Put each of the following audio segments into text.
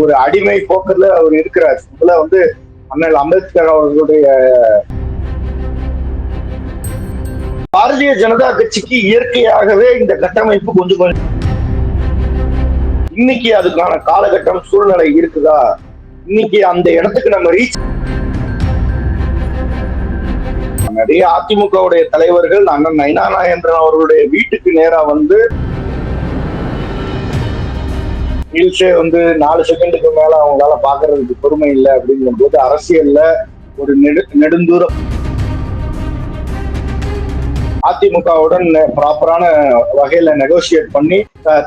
ஒரு அடிமை போக்குல அவர் இருக்கிறார். இதுல வந்து அண்ணல் அம்பேத்கர் அவர்களுடைய பாரதிய ஜனதா கட்சிக்கு இயற்கையாகவே இந்த கட்டமைப்பு கொஞ்சம் கொஞ்சம் இன்னைக்கு அதுக்கான காலகட்டம் சூழ்நிலை இருக்குதா? இன்னைக்கு அந்த இடத்துக்கு நம்ம ரீச் நிறைய அதிமுகவுடைய தலைவர்கள் அண்ணன் நைனா நாகேந்திரன் அவர்களுடைய வீட்டுக்கு நேரா வந்து ரீல்ஸே வந்து நாலு செகண்டுக்கு மேல அவங்களால பாக்குறதுக்கு பொறுமை இல்லை அப்படிங்கும் போது அரசியல்ல ஒரு நெடு நெடுந்தூரம். அதிமுகவுடன் ப்ராப்பரான வகையில நெகோசியேட் பண்ணி த-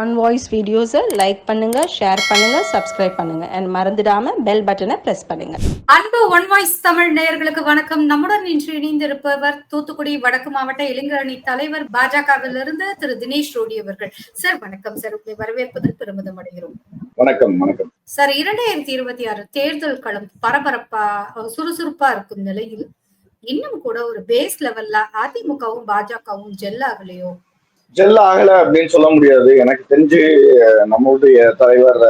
ஆன் வாய்ஸ் வீடியோஸை லைக் பண்ணுங்க ஷேர் பண்ணுங்க சப்ஸ்கிரைப் பண்ணுங்க. அண்ட் மறந்துடாம பெல் பட்டனை பிரஸ் பண்ணுங்க. அன்பு ஒன் வாய்ஸ் தமிழ் நேயர்களுக்கு வணக்கம். நம்முடன் இன்று இணைந்திருப்பவர் தூத்துக்குடி வடக்கு மாவட்ட இளைஞரணி தலைவர் பாஜகவிலிருந்து திரு தினேஷ் ரோடி அவர்கள். சார் வணக்கம். சார் உங்களை வரவேற்பதில் பெருமிதம் அடைகிறோம். வணக்கம் வணக்கம். சார் இரண்டாயிரத்தி இருபத்தி ஆறு தேர்தல் களம் பரபரப்பா சுறுசுறுப்பா இருக்கும் நிலையில் இன்னும் கூட ஒரு பேஸ் லெவல்ல அதிமுகவும் பாஜகவும் ஜெல் ஆகலையோ ஜெல் ஆகல அப்படின்னு சொல்ல முடியாது. எனக்கு தெரிஞ்சு நம்மளுடைய தலைவர்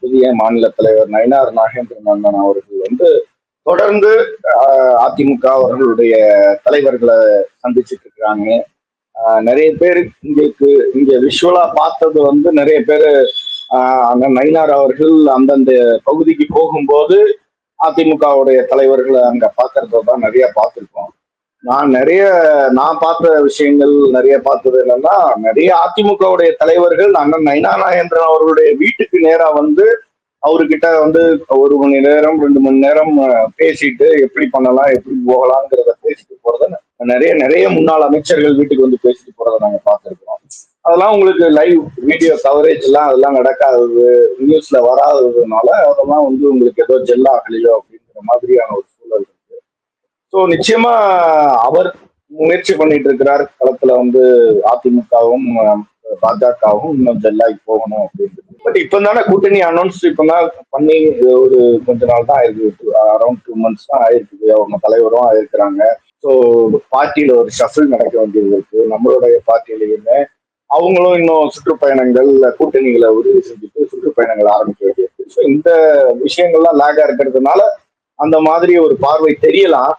புதிய மாநில தலைவர் நயினார் நாகேந்திரன் அண்ணன் அவர்கள் வந்து தொடர்ந்து அதிமுக அவர்களுடைய தலைவர்களை சந்திச்சுட்டு இருக்கிறாங்க நிறைய பேர் இங்களுக்கு இங்க விஷுவலா பார்த்தது வந்து நிறைய பேர் அண்ணன் நயினார் அவர்கள் அந்தந்த பகுதிக்கு போகும்போது அதிமுகவுடைய தலைவர்களை அங்க பார்க்கறத தான் நிறைய பார்த்துருக்கோம். நான் நிறைய நான் பார்த்த விஷயங்கள் நிறைய பார்த்தது என்னன்னா நிறைய அதிமுகவுடைய தலைவர்கள் அண்ணன் நைனா நாகேந்திரன் அவர்களுடைய வீட்டுக்கு நேரா வந்து அவர்கிட்ட வந்து ஒரு மணி நேரம் ரெண்டு மணி நேரம் பேசிட்டு எப்படி பண்ணலாம் எப்படி போகலாங்கிறத பேசிட்டு போறத நிறைய நிறைய முன்னாள் அமைச்சர்கள் வீட்டுக்கு வந்து பேசிட்டு போறதை நாங்க பார்த்திருக்கிறோம். அதெல்லாம் உங்களுக்கு லைவ் வீடியோ கவரேஜ் எல்லாம் அதெல்லாம் நடக்காதது நியூஸ்ல வராததுனால அதெல்லாம் வந்து உங்களுக்கு ஏதோ ஜெல்லாகலையோ அப்படிங்கிற மாதிரியான ஒரு ஸோ நிச்சயமா அவர் முயற்சி பண்ணிட்டு இருக்கிறார் களத்துல வந்து அதிமுகவும் பாஜகவும் இன்னும் ஜெல்லாகி போகணும் அப்படின்றது. பட் இப்போ தானே கூட்டணி அனௌன்ஸ் இப்போ தான் பண்ணி ஒரு கொஞ்ச நாள் தான் ஆயிருக்கு. அரௌண்ட் டூ மந்த்ஸ் தான் ஆயிருக்குது அவங்க தலைவரும் ஆயிருக்கிறாங்க. ஸோ பார்ட்டியில ஒரு ஷஃபில் நடக்க வேண்டியது இருக்கு. நம்மளுடைய பார்ட்டியிலையுமே அவங்களும் இன்னும் சுற்றுப்பயணங்கள் கூட்டணிகளை உறுதி செஞ்சுட்டு சுற்றுப்பயணங்கள் ஆரம்பிக்க வேண்டியிருக்கு ஸோ இந்த விஷயங்கள்லாம் லேகா இருக்கிறதுனால அந்த மாதிரி ஒரு பார்வை தெரியலாம்.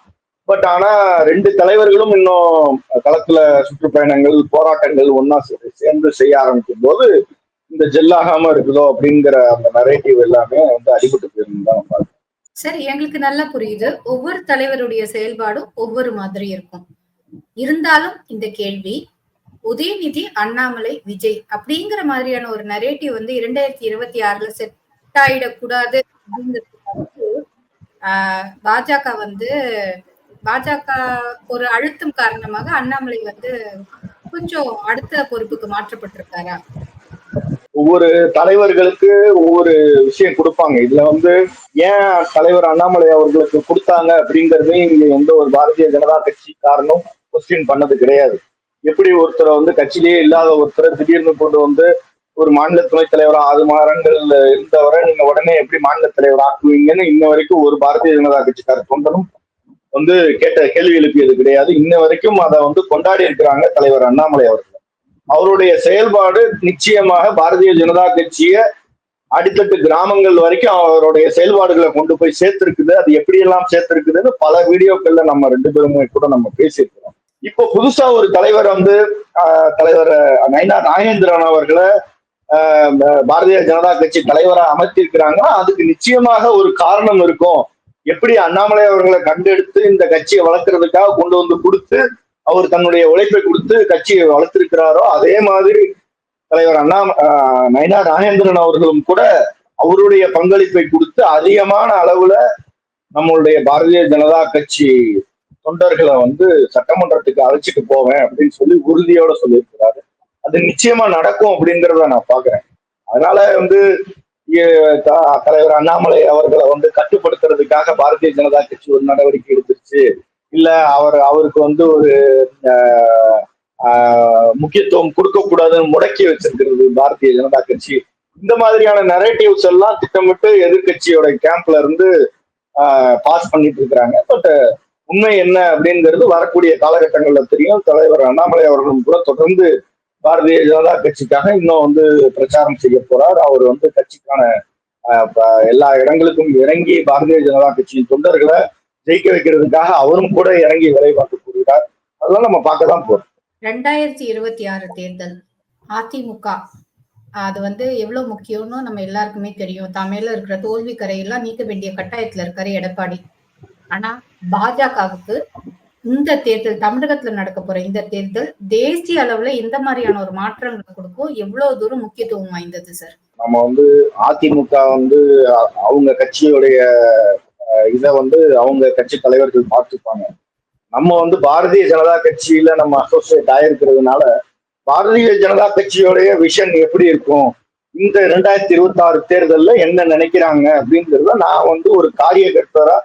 பட் ஆனா ரெண்டு தலைவர்களும் இன்னும் களத்துல சுற்றுப்பயணங்கள் போராட்டங்கள் ஒன்னா சேர்ந்து செய்ய ஆரம்பிக்கும் போது இந்த ஜெல்லாகாம இருக்குதோ அப்படிங்கிற அந்த நரேட்டிவ் எல்லாமே வந்து அடிபட்டு போயிருந்து சரி எங்களுக்கு நல்லா புரியுது. ஒவ்வொரு தலைவருடைய செயல்பாடும் ஒவ்வொரு மாதிரி இருக்கும். இருந்தாலும் இந்த கேள்வி உதயநிதி அண்ணாமலை விஜய் அப்படிங்கிற மாதிரியான ஒரு நரேட்டிவ் வந்து இரண்டாயிரத்தி இருபத்தி ஆறுல செட் ஆயிடக்கூடாது அப்படிங்கிறது ஆஹ், பாஜக வந்து பாஜக ஒரு அழுத்தம் காரணமாக அண்ணாமலை வந்து கொஞ்சம் அடுத்த பொறுப்புக்கு மாற்றப்பட்டிருக்காரா? ஒவ்வொரு தலைவர்களுக்கு ஒவ்வொரு விஷயம் கொடுப்பாங்க. இதுல வந்து ஏன் தலைவர் அண்ணாமலை அவர்களுக்கு கொடுத்தாங்க அப்படிங்கறதே இங்க எந்த ஒரு பாரதிய ஜனதா கட்சி காரணம் கொஸ்டின் பண்ணது கிடையாது. எப்படி ஒருத்தரை வந்து கட்சியிலேயே இல்லாத ஒருத்தரை திடீர்னு கொண்டு வந்து ஒரு மாநில துணைத் தலைவரா ஆறு மாதங்கள் இருந்தவரை நீங்க உடனே எப்படி மாநில தலைவர் ஆக்குவீங்கன்னு இன்ன வரைக்கும் ஒரு பாரதிய ஜனதா கட்சிக்கார தொண்டனும் வந்து கேட்ட கேள்வி எழுப்பியது கிடையாது. இன்ன வரைக்கும் அதை வந்து கொண்டாடி இருக்கிறாங்க தலைவர் அண்ணாமலை அவர்கள். அவருடைய செயல்பாடு நிச்சயமாக பாரதிய ஜனதா கட்சியை அடித்தட்டு கிராமங்கள் வரைக்கும் அவருடைய செயல்பாடுகளை கொண்டு போய் சேர்த்திருக்குது. அது எப்படியெல்லாம் சேர்த்திருக்குதுன்னு பல வீடியோக்கள்ல நம்ம ரெண்டு பேருமே கூட நம்ம பேசியிருக்கிறோம். இப்போ புதுசா ஒரு தலைவர் வந்து தலைவர் நைனா நாகேந்திரன் அவர்களை ஆஹ், பாரதிய ஜனதா கட்சி தலைவராக அமர்த்தியிருக்கிறாங்கன்னா அதுக்கு நிச்சயமாக ஒரு காரணம் இருக்கும். எப்படி அண்ணாமலை அவர்களை கண்டெடுத்து இந்த கட்சியை வளர்க்கறதுக்காக கொண்டு வந்து கொடுத்து அவர் தன்னுடைய உழைப்பை கொடுத்து கட்சியை வளர்த்திருக்கிறாரோ அதே மாதிரி தலைவர் அண்ணா நயனா நயினா நாகேந்திரன் அவர்களும் கூட அவருடைய பங்களிப்பை கொடுத்து அதிகமான அளவுல நம்மளுடைய பாரதிய ஜனதா கட்சி தொண்டர்களை வந்து சட்டமன்றத்துக்கு அழைச்சிட்டு போவேன் அப்படின்னு சொல்லி உறுதியோட சொல்லியிருக்கிறாரு. அது நிச்சயமா நடக்கும் அப்படிங்கிறத நான் பாக்குறேன் அதனால வந்து தலைவர் அண்ணாமலை அவர்களை வந்து கட்டுப்படுத்துறதுக்காக பாரதிய ஜனதா கட்சி ஒரு நடவடிக்கை எடுத்துருச்சு. இல்ல அவர் அவருக்கு வந்து ஒரு முக்கியத்துவம் கொடுக்க கூடாதுன்னு முடக்கி வச்சிருக்கிறது பாரதிய ஜனதா கட்சி. இந்த மாதிரியான நெரேட்டிவ்ஸ் எல்லாம் திட்டமிட்டு எதிர்கட்சியோட கேம்ப்ல இருந்து பாஸ் பண்ணிட்டு இருக்கிறாங்க. பட் உண்மை என்ன அப்படிங்கிறது வரக்கூடிய காலகட்டங்கள்ல தெரியும். தலைவர் அண்ணாமலை அவர்களும் கூட தொடர்ந்து பாரதிய ஜனதா கட்சிக்காக இன்னும் வந்து பிரச்சாரம் செய்ய போறார். அவர் வந்து கட்சிக்கான எல்லா இடங்களுக்கும் இறங்கி பாரதிய ஜனதா கட்சியின் தொண்டர்களை ஜெயிக்க வைக்கிறதுக்காக அவரும் கூட இறங்கி வேலை பார்க்க போகிறார் அதெல்லாம் நம்ம பார்க்க தான் போறோம். ரெண்டாயிரத்தி இருபத்தி ஆறு தேர்தல் அதிமுக அது வந்து எவ்வளவு முக்கியம்னு நம்ம எல்லாருக்குமே தெரியும். தமிழ்ல இருக்கிற தோல்வி கரையெல்லாம் நீக்க வேண்டிய கட்டாயத்துல இருக்காரு எடப்பாடி. ஆனா பாஜகவுக்கு இந்த தேர்தல் தமிழகத்துல நடக்க போற இந்த தேர்தல் தேசிய அளவுல எந்த மாதிரியான ஒரு மாற்றங்களை கொடுக்கும். எவ்வளவு தூரம் முக்கியத்துவம் வாய்ந்தது சார் நம்ம வந்து அதிமுக வந்து அவங்க கட்சியுடைய அஹ், இதை வந்து அவங்க கட்சி தலைவர்கள் பார்த்துப்பாங்க. நம்ம வந்து பாரதிய ஜனதா கட்சியில நம்ம அசோசியேட் ஆயிருக்கிறதுனால பாரதிய ஜனதா கட்சியோடைய விஷன் எப்படி இருக்கும்? இந்த ரெண்டாயிரத்தி இருபத்தி ஆறு தேர்தல்ல என்ன நினைக்கிறாங்க அப்படிங்கிறத நான் வந்து ஒரு காரியகர்த்தரா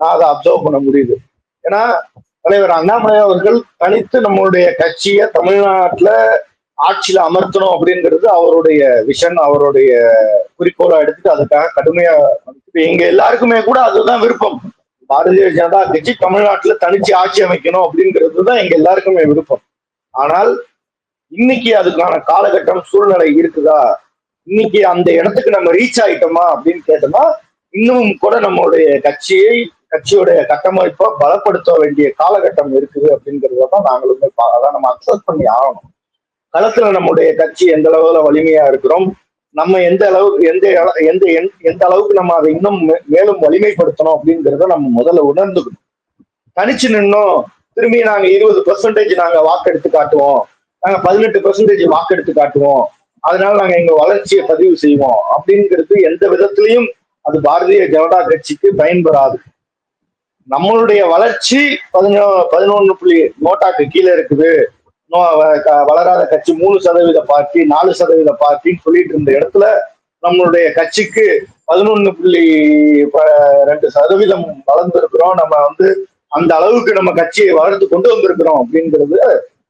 நான் அதை அப்சர்வ் பண்ண முடியுது. ஏன்னா தலைவர் அண்ணாமலை அவர்கள் தனித்து நம்மளுடைய கட்சியை தமிழ்நாட்டுல ஆட்சியில அமர்த்தணும் அப்படிங்கிறது அவருடைய விஷன் அவருடைய குறிக்கோளா எடுத்துட்டு அதுக்காக கடுமையா இப்ப எங்க எல்லாருக்குமே கூட அதுதான் விருப்பம். பாரதிய ஜனதா கட்சி தமிழ்நாட்டுல தனிச்சு ஆட்சி அமைக்கணும் அப்படிங்கிறது தான் எங்க எல்லாருக்குமே விருப்பம். ஆனால் இன்னைக்கு அதுக்கான காலகட்டம் சூழ்நிலை இருக்குதா? இன்னைக்கு அந்த இடத்துக்கு நம்ம ரீச் ஆயிட்டோமா அப்படின்னு கேட்டோம்னா இன்னும் கூட நம்மளுடைய கட்சியை கட்சியுடைய கட்டமைப்பை பலப்படுத்த வேண்டிய காலகட்டம் இருக்குது அப்படிங்கிறத தான் நாங்களுமே அதான் நம்ம அக்செப்ட் பண்ணி ஆகணும். களத்துல நம்முடைய கட்சி எந்த அளவுல வலிமையா இருக்கிறோம் நம்ம எந்த அளவுக்கு எந்த எந்த எந்த- எந்த அளவுக்கு நம்ம அதை இன்னும் மே- மேலும் வலிமைப்படுத்தணும் அப்படிங்கிறத நம்ம முதல்ல உணர்ந்துக்கணும். தனிச்சு நின்னோம் திரும்பி நாங்க இருபது பெர்சன்டேஜ் நாங்க வாக்கெடுத்து காட்டுவோம் நாங்க பதினெட்டு பெர்சன்டேஜ் வாக்கெடுத்து காட்டுவோம் அதனால நாங்க எங்க வளர்ச்சியை பதிவு செய்வோம் அப்படிங்கிறது எந்த விதத்திலையும் அது பாரதிய ஜனதா கட்சிக்கு பயன்பெறாது. நம்மளுடைய வளர்ச்சி பதினோ பதினொன்னு புள்ளி நோட்டாக்கு கீழே இருக்குது. வளராத கட்சி மூணு சதவீத பார்ட்டி நாலு சதவீத பார்ட்டின்னு சொல்லிட்டு இருந்த இடத்துல நம்மளுடைய கட்சிக்கு பதினொன்னு புள்ளி ப- ரெண்டு சதவீதம் வளர்ந்துருக்கிறோம். நம்ம வந்து அந்த அளவுக்கு நம்ம கட்சியை வளர்த்து கொண்டு வந்திருக்கிறோம் அப்படிங்கிறது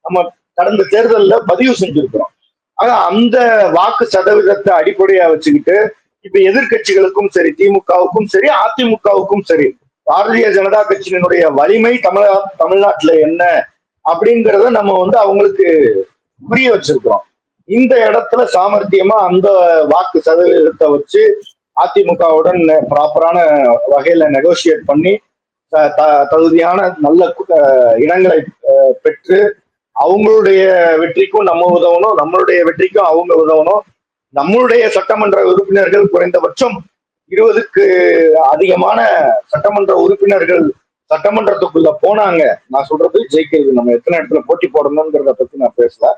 நம்ம கடந்த தேர்தலில் பதிவு செஞ்சிருக்கிறோம். ஆனா அந்த வாக்கு சதவீதத்தை அடிப்படையா வச்சுக்கிட்டு இப்ப எதிர்க்கட்சிகளுக்கும் சரி திமுகவுக்கும் சரி அதிமுகவுக்கும் சரி பாரதிய ஜனதா கட்சியினுடைய வலிமை தமிழ தமிழ்நாட்டுல என்ன அப்படிங்கிறத நம்ம வந்து அவங்களுக்கு புரிய வச்சிருக்கிறோம். இந்த இடத்துல சாமர்த்தியமா அந்த வாக்கு சதவீதத்தை வச்சு அதிமுகவுடன் ப்ராப்பரான வகையில நெகோசியேட் பண்ணி த- த- தகுதியான நல்ல இடங்களை பெற்று அவங்களுடைய வெற்றிக்கும் நம்ம உதவணும் நம்மளுடைய வெற்றிக்கும் அவங்க உதவணும். நம்மளுடைய சட்டமன்ற உறுப்பினர்கள் குறைந்தபட்சம் இருபதுக்கு அதிகமான சட்டமன்ற உறுப்பினர்கள் சட்டமன்றத்துக்குள்ள போனாங்க. நான் சொல்றது ஜெயிக்கிறது நம்ம எத்தனை இடத்துல போட்டி போடணுங்கிறத பத்தி நான் பேசல.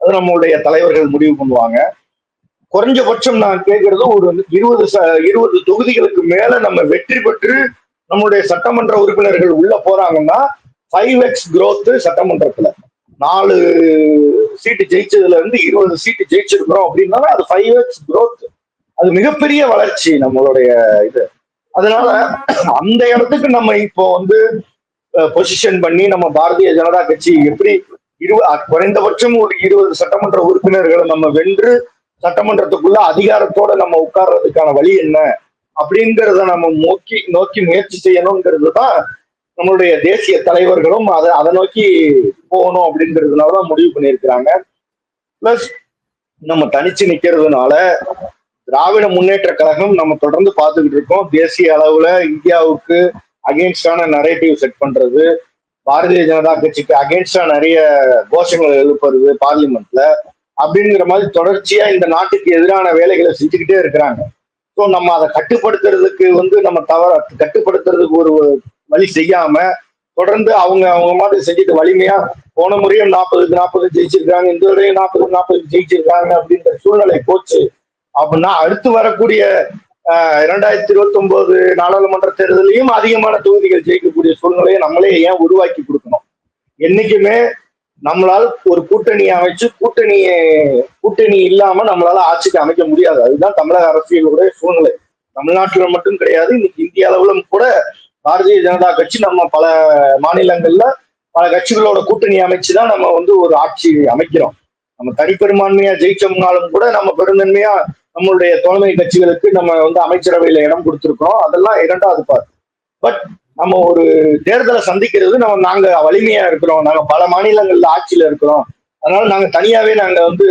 அது நம்மளுடைய தலைவர்கள் முடிவு பண்ணுவாங்க. குறைஞ்சபட்சம் நான் கேட்கறது ஒரு இருபது ச இருபது தொகுதிகளுக்கு மேல நம்ம வெற்றி பெற்று நம்மளுடைய சட்டமன்ற உறுப்பினர்கள் உள்ள போறாங்கன்னா ஃபைவ் எக்ஸ் growth சட்டமன்றத்துல. நாலு சீட்டு ஜெயிச்சதுல இருந்து இருபது சீட்டு ஜெயிச்சிருக்கிறோம் அப்படின்னா அது ஃபைவ் எக்ஸ் குரோத் அது மிகப்பெரிய வளர்ச்சி நம்மளுடைய இது. அதனால அந்த இடத்துக்கு நம்ம இப்போ வந்து பொசிஷன் பண்ணி நம்ம பாரதிய ஜனதா கட்சி எப்படி இருபது குறைந்தபட்சம் ஒரு இருபது சட்டமன்ற உறுப்பினர்களை நம்ம வென்று சட்டமன்றத்துக்குள்ள அதிகாரத்தோட நம்ம உட்கார்றதுக்கான வழி என்ன அப்படிங்கிறத நம்ம நோக்கி நோக்கி முயற்சி செய்யணுங்கிறது தான் நம்மளுடைய தேசிய தலைவர்களும் அதை அதை நோக்கி போகணும் அப்படிங்கிறதுனால தான் முடிவு பண்ணியிருக்கிறாங்க. பிளஸ் நம்ம தனிச்சு நிக்கிறதுனால திராவிட முன்னேற்ற கழகம் நம்ம தொடர்ந்து பார்த்துக்கிட்டு இருக்கோம். தேசிய அளவுல இந்தியாவுக்கு அகேன்ஸ்டான நரேட்டிவ் செட் பண்றது. பாரதிய ஜனதா கட்சிக்கு அகேன்ஸ்டா நிறைய கோஷங்களை எழுப்புறது பார்லிமெண்ட்ல அப்படிங்கிற மாதிரி தொடர்ச்சியா இந்த நாட்டுக்கு எதிரான வேலைகளை செஞ்சுக்கிட்டே இருக்கிறாங்க. ஸோ நம்ம அதை கட்டுப்படுத்துறதுக்கு வந்து நம்ம தவற கட்டுப்படுத்துறதுக்கு ஒரு வழி செய்யாம தொடர்ந்து அவங்க அவங்க மாதிரி செஞ்சுட்டு வலிமையா போன முறையும் நாற்பதுக்கு நாற்பது ஜெயிச்சிருக்காங்க இந்த முறையும் நாற்பதுக்கு நாற்பது ஜெயிச்சிருக்காங்க அப்படின்ற சூழ்நிலை போச்சு. அப்படின்னா அடுத்து வரக்கூடிய ஆஹ், இரண்டாயிரத்தி இருபத்தி ஒன்பது நாடாளுமன்ற தேர்தலையும் அதிகமான தொகுதிகள் ஜெயிக்கக்கூடிய சூழ்நிலையை நம்மளே ஏன் உருவாக்கி கொடுக்கணும்? என்னைக்குமே நம்மளால் ஒரு கூட்டணி அமைச்சு கூட்டணி கூட்டணி இல்லாம நம்மளால ஆட்சிக்கு அமைக்க முடியாது. அதுதான் தமிழக அரசியலுடைய சூழ்நிலை. தமிழ்நாட்டுல மட்டும் கிடையாது இன்னைக்கு இந்திய அளவிலும் கூட பாரதிய ஜனதா கட்சி நம்ம பல மாநிலங்கள்ல பல கட்சிகளோட கூட்டணி அமைச்சுதான் நம்ம வந்து ஒரு ஆட்சி அமைக்கிறோம். நம்ம தனிப்பெரும்பான்மையா ஜெயிச்சோம்னாலும் கூட நம்ம பெருந்தன்மையா நம்மளுடைய தோழமை கட்சிகளுக்கு நம்ம வந்து அமைச்சரவையில இடம் கொடுத்துருக்கோம் அதெல்லாம் இரண்டாவது பார்ட் பட் நம்ம ஒரு தேர்தலை சந்திக்கிறது நம்ம நாங்க வலிமையா இருக்கிறோம். நாங்க பல மாநிலங்கள்ல ஆட்சியில இருக்கிறோம். அதனால நாங்க தனியாவே நாங்க வந்து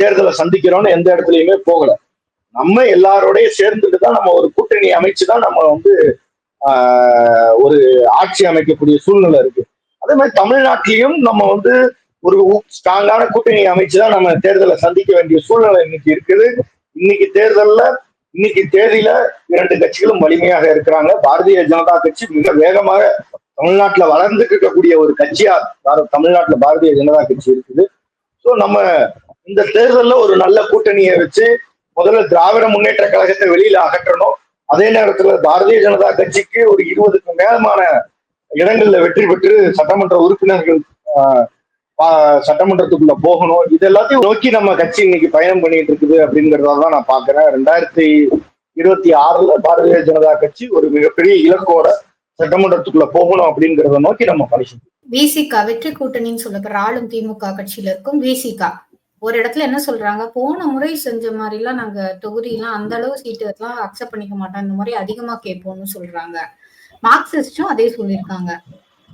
தேர்தலை சந்திக்கிறோம்னு எந்த இடத்துலயுமே போகல. நம்ம எல்லாரோடய சேர்ந்துட்டு தான் நம்ம ஒரு கூட்டணி அமைச்சு தான் நம்ம வந்து ஒரு ஆட்சி அமைக்கக்கூடிய சூழ்நிலை இருக்கு. அதே மாதிரி தமிழ்நாட்டிலையும் நம்ம வந்து ஒரு ஸ்ட்ராங்கான கூட்டணி அமைச்சு தான் நம்ம தேர்தலை சந்திக்க வேண்டிய சூழ்நிலை இன்னைக்கு இருக்குது. இன்னைக்கு தேர்தல்ல இன்னைக்கு தேதியில இரண்டு கட்சிகளும் வலிமையாக இருக்கிறாங்க. பாரதிய ஜனதா கட்சி மிக வேகமாக தமிழ்நாட்டுல வளர்ந்துட்டு இருக்கக்கூடிய ஒரு கட்சியா பார- தமிழ்நாட்டுல பாரதிய ஜனதா கட்சி இருக்குது. ஸோ நம்ம இந்த தேர்தலில் ஒரு நல்ல கூட்டணியை வச்சு முதல்ல திராவிட முன்னேற்ற கழகத்தை வெளியில அகற்றணும். அதே நேரத்துல பாரதிய ஜனதா கட்சிக்கு ஒரு இருபதுக்கு மேலமான இடங்கள்ல வெற்றி பெற்று சட்டமன்ற உறுப்பினர்கள் ஆஹ், சட்டமன்றத்துக்குள்ள போகணும். இது எல்லாத்தையும் நோக்கி நம்ம கட்சி இன்னைக்கு பயணம் பண்ணிட்டு இருக்குது அப்படிங்கறதால தான் நான் பாக்குறேன் ரெண்டாயிரத்தி இருபத்தி ஆறுல பாரதிய ஜனதா கட்சி ஒரு மிகப்பெரிய இலக்கோட சட்டமன்றத்துக்குள்ள போகணும் அப்படிங்கறத நோக்கி நம்ம பரிசு விசிகா வெற்றி கூட்டணின்னு சொல்லப்படுற ஆளும் திமுக கட்சியில இருக்கும் விசிகா. ஒரு இடத்துல என்ன சொல்றாங்க? போன முறை செஞ்ச மாதிரி எல்லாம் நாங்க தொகுதி எல்லாம் அந்த அளவு சீட்டு எல்லாம் அக்செப்ட் பண்ணிக்க மாட்டோம். இந்த மாதிரி அதிகமா கேட்போம்னு சொல்றாங்க. மார்க்சிஸ்டும் அதே சொல்லியிருக்காங்க.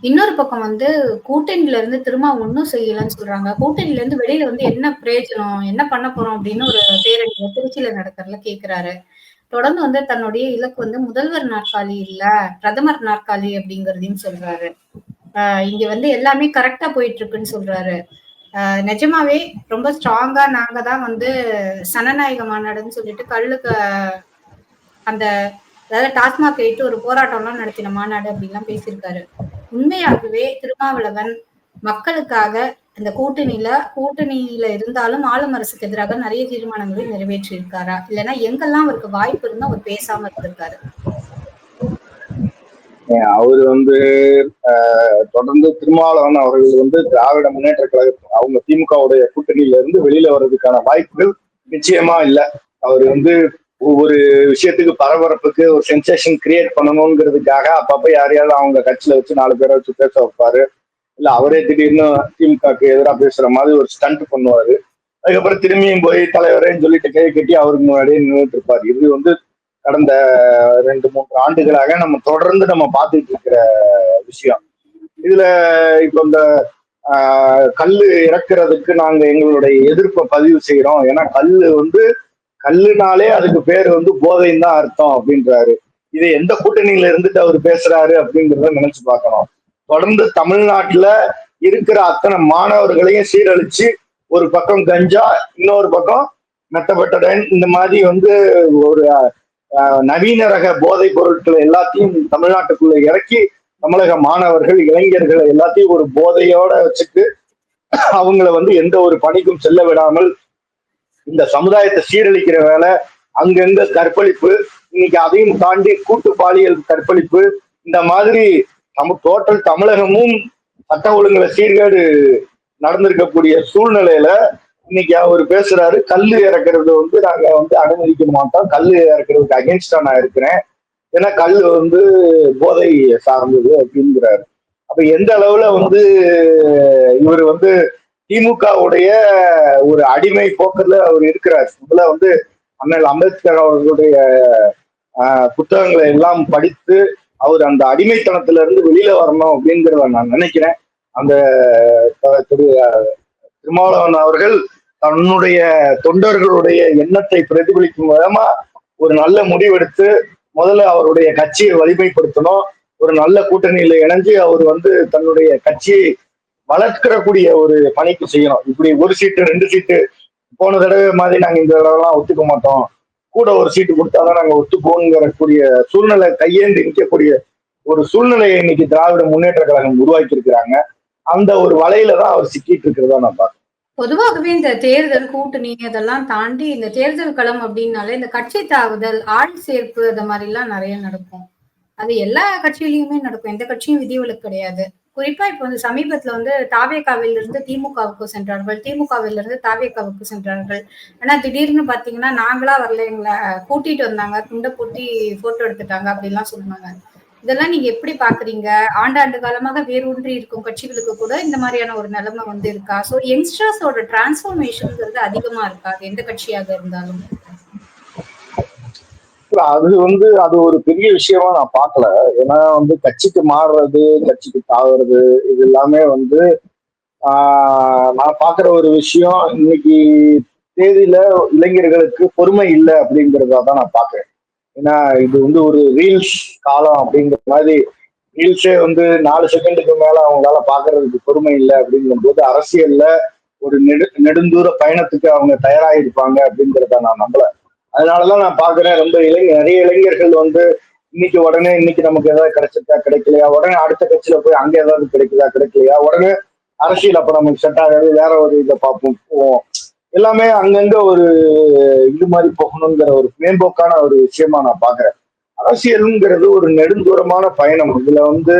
இன்னொரு பக்கம் வந்து கூட்டணியில இருந்து திரும்ப ஒன்னும் செய்யலன்னு சொல்றாங்க. கூட்டணியில இருந்து வெளியில வந்து என்ன பிரயோஜனம் என்ன பண்ண போறோம் அப்படின்னு ஒரு பேரணி திருச்சியில நடக்கிறதுல கேக்குறாரு. தொடர்ந்து வந்து தன்னுடைய இலக்கு வந்து முதல்வர் நாற்காலி இல்ல பிரதமர் நாற்காலி அப்படிங்கறதையும் சொல்றாரு. ஆஹ் இங்க வந்து எல்லாமே கரெக்டா போயிட்டு இருக்குன்னு சொல்றாரு. ஆஹ் நிஜமாவே ரொம்ப ஸ்ட்ராங்கா நாங்க தான் வந்து சனநாயக மாநாடுன்னு சொல்லிட்டு கல்லுக்கு அந்த அதாவது டாஸ்மாக் வைத்து ஒரு போராட்டம்லாம் நடத்தின மாநாடு அப்படின்லாம் பேசியிருக்காரு. உண்மையாகவே திருமாவளவன் மக்களுக்காக அந்த கூட்டணியில கூட்டணியில இருந்தாலும் ஆளும் அரசுக்கு எதிராக நிறைய தீர்மானங்களை நிறைவேற்றி இருக்காரா இல்லைன்னா எங்கெல்லாம் அவருக்கு வாய்ப்பு இருந்தா அவர் பேசாம இருந்திருக்காரு? அவர் வந்து ஆஹ், தொடர்ந்து திருமாவளவன் அவர்கள் வந்து திராவிட முன்னேற்ற கழகத்தில் அவங்க திமுகவுடைய கூட்டணியில இருந்து வெளியில வர்றதுக்கான வாய்ப்புகள் நிச்சயமா இல்ல. அவர் வந்து ஒவ்வொரு விஷயத்துக்கு பரபரப்புக்கு ஒரு சென்சேஷன் கிரியேட் பண்ணணுங்கிறதுக்காக அப்பப்ப யாரையாவது அவங்க கட்சியில வச்சு நாலு பேரை வச்சு பேச வைப்பாரு. இல்ல அவரே திடீர்னு திமுகக்கு எதிராக பேசுற மாதிரி ஒரு ஸ்டண்ட் பண்ணுவாரு. அதுக்கப்புறம் திரும்பியும் போய் தலைவரேன்னு சொல்லிட்டு கை கட்டி அவருக்கு முன்னாடியே நின்றுட்டு இருப்பாரு. இது வந்து கடந்த ரெண்டு மூன்று ஆண்டுகளாக நம்ம தொடர்ந்து நம்ம பார்த்துட்டு இருக்கிற விஷயம். இதுல இப்ப இந்த கல் இறக்குறதுக்கு நாங்க எங்களுடைய எதிர்ப்பை பதிவு செய்யறோம் ஏன்னா கல் வந்து கல்லுனாலே அதுக்கு பேர் வந்து போதைன்னு தான் அர்த்தம் அப்படின்றாரு. இது எந்த கூட்டணியில இருந்துட்டு அவர் பேசுறாரு அப்படிங்கிறத நினைச்சு பார்க்கணும். தொடர்ந்து தமிழ்நாட்டுல இருக்கிற அத்தனை மாணவர்களையும் சீரழிச்சு ஒரு பக்கம் கஞ்சா இன்னொரு பக்கம் மெத்தப்பட்டடன் இந்த மாதிரி வந்து ஒரு நவீன ரக போதைப் பொருட்களை எல்லாத்தையும் தமிழ்நாட்டுக்குள்ள இறக்கி தமிழக மாணவர்கள் இளைஞர்களை எல்லாத்தையும் ஒரு போதையோட வச்சுட்டு அவங்கள வந்து எந்த ஒரு பணிக்கும் செல்ல விடாமல் இந்த சமுதாயத்தை சீரழிக்கிற வேலை அங்கங்க கற்பழிப்பு இன்னைக்கு அதையும் தாண்டி கூட்டு பாலியல் கற்பழிப்பு இந்த மாதிரி நம்ம டோட்டல் தமிழகமும் சட்ட ஒழுங்குல சீர்கேடு நடந்திருக்கக்கூடிய சூழ்நிலையில இன்னைக்கு அவர் பேசுறாரு கல்லு இறக்குறது வந்து நாங்க வந்து அனுமதிக்க மாட்டோம் கல்லு இறக்குறதுக்கு அகேன்ஸ்டா நான் இருக்கிறேன். ஏன்னா கல் வந்து போதை சார்ந்தது அப்படிங்கிறாரு. அப்ப எந்த அளவுல வந்து இவர் வந்து திமுகவுடைய ஒரு அடிமை போக்கில் அவர் இருக்கிறார். முதல்ல வந்து அண்ணல் அம்பேத்கர் அவர்களுடைய புத்தகங்களை எல்லாம் படித்து அவர் அந்த அடிமைத்தனத்துல இருந்து வெளியில வரணும் அப்படிங்கிறத நான் நினைக்கிறேன். அந்த திரு திருமாவளவன் அவர்கள் தன்னுடைய தொண்டர்களுடைய எண்ணத்தை பிரதிபலிக்கும் விதமா ஒரு நல்ல முடிவெடுத்து முதல்ல அவருடைய கட்சியை வலிமைப்படுத்தணும். ஒரு நல்ல கூட்டணியில இணைஞ்சு அவர் வந்து தன்னுடைய கட்சியை வளர்க்கக்கூடிய ஒரு பணிக்கு செய்யணும். இப்படி ஒரு சீட்டு ரெண்டு சீட்டு போன தடவை மாதிரி நாங்க இந்த தடவைலாம் ஒத்துக்க மாட்டோம். கூட ஒரு சீட்டு கொடுத்தாதான் நாங்க ஒத்துப்போங்கிற சூழ்நிலை கையேந்து நிற்கக்கூடிய ஒரு சூழ்நிலையை இன்னைக்கு திராவிட முன்னேற்ற கழகம் உருவாக்கி இருக்கிறாங்க அந்த ஒரு வலையில தான் அவர் சிக்கிட்டு இருக்கிறதா நான் பார்க்கிறேன். பொதுவாகவே இந்த தேர்தல் கூட்டணி அதெல்லாம் தாண்டி இந்த தேர்தல் களம் அப்படின்னாலே இந்த கட்சி தாவுதல் ஆள் சேர்ப்பு அந்த மாதிரி எல்லாம் நிறைய நடக்கும். அது எல்லா கட்சியிலயுமே நடக்கும். எந்த கட்சியும் விதிவிலக்கு கிடையாது. குறிப்பா இப்ப வந்து சமீபத்துல வந்து தாவேகாவில் இருந்து திமுகவுக்கு சென்றார்கள். திமுகவில் இருந்து தாவேகாவுக்கு சென்றார்கள். ஆனா திடீர்னு பாத்தீங்கன்னா நாங்களா வரல எங்களை கூட்டிட்டு வந்தாங்க குண்டை பூட்டி போட்டோ எடுத்துட்டாங்க அப்படிலாம் சொன்னாங்க. இதெல்லாம் நீங்க எப்படி பாக்குறீங்க? ஆண்டாண்டு காலமாக வேரூன்றி இருக்கும் கட்சிகளுக்கு கூட இந்த மாதிரியான ஒரு நிலைமை வந்து இருக்கா? சோ யங்ஸ்டர்ஸோட டிரான்ஸ்ஃபர்மேஷன்ங்கிறது அதிகமா இருக்கா? எந்த கட்சியாக இருந்தாலும்? அது வந்து அது ஒரு பெரிய விஷயமா நான் பார்க்கல. ஏன்னா வந்து கட்சிக்கு மாறுறது கட்சிக்கு தாவுறது இது எல்லாமே வந்து நான் பார்க்குற ஒரு விஷயம் இன்னைக்கு தேதியில இளைஞர்களுக்கு பொறுமை இல்லை அப்படிங்கிறதா தான் நான் பார்க்குறேன். ஏன்னா இது வந்து ஒரு ரீல்ஸ் காலம் அப்படிங்கிற மாதிரி ரீல்ஸே வந்து நாலு செகண்டுக்கு மேல அவங்களால பாக்குறதுக்கு பொறுமை இல்லை அப்படிங்கும் போது அரசியல்ல ஒரு நெடு நெடுந்தூர பயணத்துக்கு அவங்க தயாராகிருப்பாங்க அப்படிங்கிறத நான் நம்பல. அதனாலதான் நான் பாக்குறேன் ரொம்ப இளைஞர் நிறைய இளைஞர்கள் வந்து இன்னைக்கு உடனே இன்னைக்கு நமக்கு ஏதாவது கிடைச்சிருக்கா கிடைக்கலையா? உடனே அடுத்த கட்சியில போய் அங்க ஏதாவது கிடைக்குதா கிடைக்கலையா? உடனே அரசியல் அப்ப நமக்கு செட் ஆகாது வேற ஒரு இதை பார்ப்போம் போவோம். எல்லாமே அங்கங்க ஒரு இது மாதிரி போகணுங்கிற ஒரு மேம்போக்கான ஒரு விஷயமா நான் பாக்குறேன் அரசியலுங்கிறது ஒரு நெடுந்தூரமான பயணம். இதுல வந்து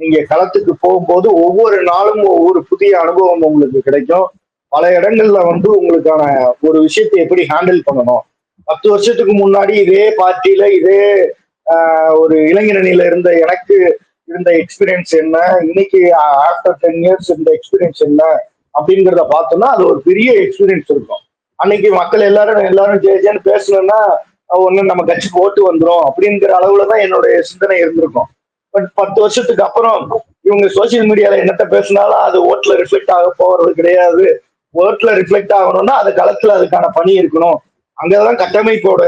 நீங்க களத்துக்கு போகும்போது ஒவ்வொரு நாளும் ஒவ்வொரு புதிய அனுபவம் உங்களுக்கு கிடைக்கும். பல இடங்கள்ல வந்து உங்களுக்கான ஒரு விஷயத்தை எப்படி ஹேண்டில் பண்ணணும்? பத்து வருஷத்துக்கு முன்னாடி இதே பார்ட்டியில இதே ஒரு இளைஞரணியில இருந்த எனக்கு இருந்த எக்ஸ்பீரியன்ஸ் என்ன இன்னைக்கு ஆஃப்டர் டென் இயர்ஸ் இருந்த எக்ஸ்பீரியன்ஸ் என்ன அப்படிங்கிறத பார்த்தோம்னா அது ஒரு பெரிய எக்ஸ்பீரியன்ஸ் இருக்கும். அன்னைக்கு மக்கள் எல்லாரும் எல்லாரும் ஜே பேசணும்னா ஒண்ணு நம்ம கட்சிக்கு ஓட்டு வந்துடும் அப்படிங்கிற அளவுல தான் என்னுடைய சிந்தனை இருந்திருக்கும். பட் பத்து வருஷத்துக்கு அப்புறம் இவங்க சோசியல் மீடியால என்னத்த பேசினாலும் அது ஓட்டுல ரிஃப்ளெக்ட் ஆக போறது கிடையாது. ஓட்டுல ரிஃப்ளெக்ட் ஆகணும்னா அது களத்துல அதுக்கான பணி இருக்கணும். அங்கதான் கட்டமைப்போட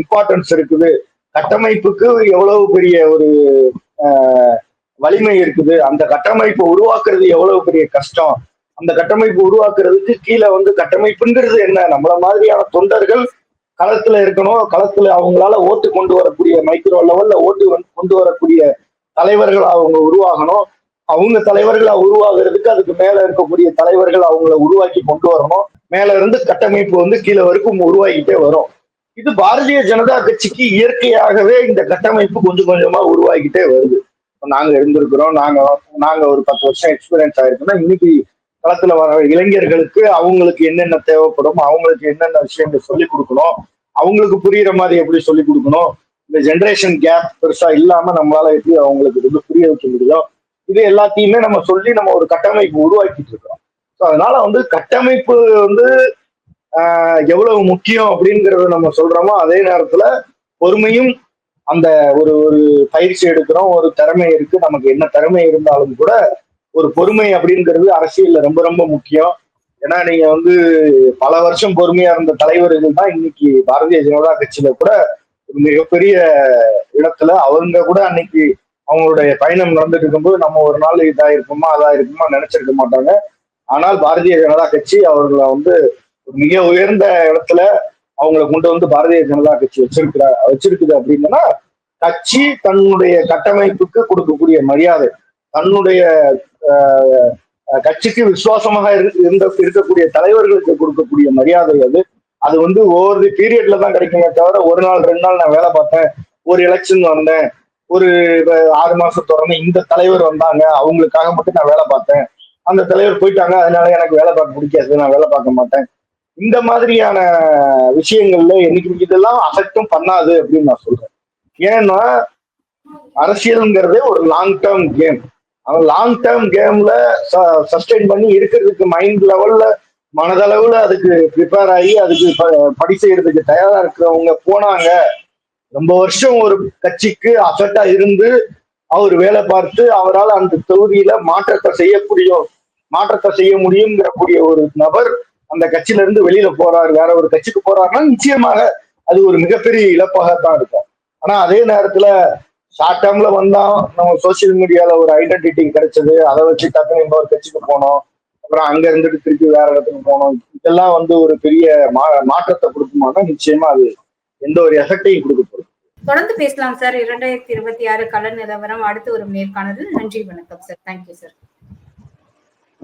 இம்பார்ட்டன்ஸ் இருக்குது. கட்டமைப்புக்கு எவ்வளவு பெரிய ஒரு வலிமை இருக்குது. அந்த கட்டமைப்பை உருவாக்குறது எவ்வளவு பெரிய கஷ்டம்? அந்த கட்டமைப்பு உருவாக்குறதுக்கு கீழே வந்து கட்டமைப்புங்கிறது என்ன? நம்மள மாதிரியான தொண்டர்கள் களத்துல இருக்கணும். களத்துல அவங்களால ஓட்டு கொண்டு வரக்கூடிய மைக்ரோ லெவல்ல ஓட்டு வந்து கொண்டு வரக்கூடிய தலைவர்கள் அவங்க உருவாகணும். அவங்க தலைவர்களா உருவாகிறதுக்கு அதுக்கு மேல இருக்கக்கூடிய தலைவர்கள் அவங்கள உருவாக்கி கொண்டு வரணும். மேல இருந்து கட்டமைப்பு வந்து கீழே வரைக்கும் உருவாகிட்டே வரும். இது பாரதிய ஜனதா கட்சிக்கு இயற்கையாகவே இந்த கட்டமைப்பு கொஞ்சம் கொஞ்சமா உருவாகிட்டே வருது. நாங்க இருந்திருக்கிறோம். நாங்க நாங்க ஒரு பத்து வருஷம் எக்ஸ்பீரியன்ஸ் ஆயிருக்கோம்னா இன்னைக்கு களத்துல வர இளைஞர்களுக்கு அவங்களுக்கு என்னென்ன தேவைப்படும் அவங்களுக்கு என்னென்ன விஷயங்கள் சொல்லி கொடுக்கணும் அவங்களுக்கு புரியுற மாதிரி எப்படி சொல்லி கொடுக்கணும் இந்த ஜென்ரேஷன் கேப் பெருசா இல்லாம நம்மளால எப்படி அவங்களுக்கு வந்து புரிய வைக்க முடியும் இது எல்லாத்தையுமே நம்ம சொல்லி நம்ம ஒரு கட்டமைப்பு உருவாக்கிட்டு இருக்கோம் ஸோ அதனால வந்து கட்டமைப்பு வந்து எவ்வளவு முக்கியம் அப்படிங்கறத நம்ம சொல்றோமோ அதே நேரத்துல பொறுமையும் அந்த ஒரு ஒரு பயிற்சி எடுக்கிறோம் ஒரு திறமை இருக்கு. நமக்கு என்ன திறமை இருந்தாலும் கூட ஒரு பொறுமை அப்படிங்கிறது அரசியல்ல ரொம்ப ரொம்ப முக்கியம். ஏன்னா நீங்க வந்து பல வருஷம் பொறுமையா இருந்த தலைவர்கள் தான் இன்னைக்கு பாரதிய ஜனதா கட்சியில கூட ஒரு மிகப்பெரிய இடத்துல அவங்க கூட அன்னைக்கு அவங்களுடைய பயணம் நடந்துட்டு இருக்கும்போது நம்ம ஒரு நாள் இதா இருக்குமா அதா இருக்குமா நினைச்சிருக்க மாட்டாங்க. ஆனால் பாரதிய ஜனதா கட்சி அவர்களை வந்து மிக உயர்ந்த இடத்துல அவங்கள கொண்டு வந்து பாரதிய ஜனதா கட்சி வச்சிருக்கிற வச்சிருக்குது அப்படின்னா கட்சி தன்னுடைய கட்டமைப்புக்கு கொடுக்கக்கூடிய மரியாதை தன்னுடைய கட்சிக்கு விசுவாசமாக இருந்த இருக்கக்கூடிய தலைவர்களுக்கு கொடுக்கக்கூடிய மரியாதை அது. அது வந்து ஒவ்வொரு பீரியட்ல தான் கிடைக்குமே தவிர ஒரு நாள் ரெண்டு நாள் நான் வேலை பார்த்தேன் ஒரு எலெக்ஷன் வந்தேன் ஒரு ஆறு மாசம் தொடர்ந்து இந்த தலைவர் வந்தாங்க அவங்களுக்காக மட்டும் நான் வேலை பார்த்தேன். அந்த தலைவர் போயிட்டாங்க அதனால எனக்கு வேலை பார்க்க பிடிக்காது நான் வேலை பார்க்க மாட்டேன். இந்த மாதிரியான விஷயங்கள்ல எனக்கு இதெல்லாம் அஃபெக்டும் பண்ணாது அப்படின்னு நான் சொல்றேன். ஏன்னா அரசியல்ங்கிறதே ஒரு லாங் டேர்ம் கேம் அவன் லாங் டேர்ம் கேம்ல சஸ்டெயின் பண்ணி இருக்கிறதுக்கு மைண்ட் லெவல்ல மனதளவுல அதுக்கு ப்ரிப்பேர் ஆகி அதுக்கு ப- படி செய்யறதுக்கு தயாரா இருக்கிறவங்க போனாங்க. ரொம்ப வருஷம் ஒரு கட்சிக்கு அஃபெக்டா இருந்து அவர் வேலை பார்த்து அவரால் அந்த தொகுதியில மாற்றத்தை செய்யக்கூடிய மாற்றத்தை செய்ய முடியுங்கிற கூடிய ஒரு நபர் அந்த கட்சியில இருந்து வெளியில போறாரு வேற ஒரு கட்சிக்கு போறாருன்னா நிச்சயமாக அது ஒரு மிகப்பெரிய இழப்பாகத்தான் இருக்கும். ஆனா அதே நேரத்துல ஷார்ட் டேர்ம்ல வந்தா நம்ம சோசியல் மீடியால ஒரு ஐடென்டிட்டி கிடைச்சது அதை வச்சு டக்குனு இன்னொரு கட்சிக்கு போனோம். அப்புறம் அங்க இருந்துட்டு திருப்பி வேற இடத்துக்கு போனோம். இதெல்லாம் வந்து ஒரு பெரிய மா மாற்றத்தை கொடுக்குமானா நிச்சயமா அது எந்த ஒரு எஃபெக்டையும் கொடுக்க போகுது தொடர்ந்து பேசலாம் சார். இரண்டாயிரத்தி இருபத்தி ஆறு கள நிலவரம் அடுத்த ஒரு நேர்காணல் நன்றி வணக்கம் சார். தேங்க்யூ சார்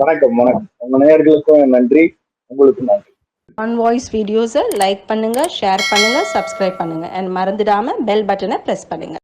வணக்கம் வணக்கம். உங்க நேயர்களுக்கும் நன்றி. உங்களுக்கு நன்றி. ஆன் வாய்ஸ் வீடியோஸை லைக் பண்ணுங்க ஷேர் பண்ணுங்க சப்ஸ்கிரைப் பண்ணுங்க. அண்ட் மறந்துடாம பெல் பட்டனை ப்ரெஸ் பண்ணுங்க.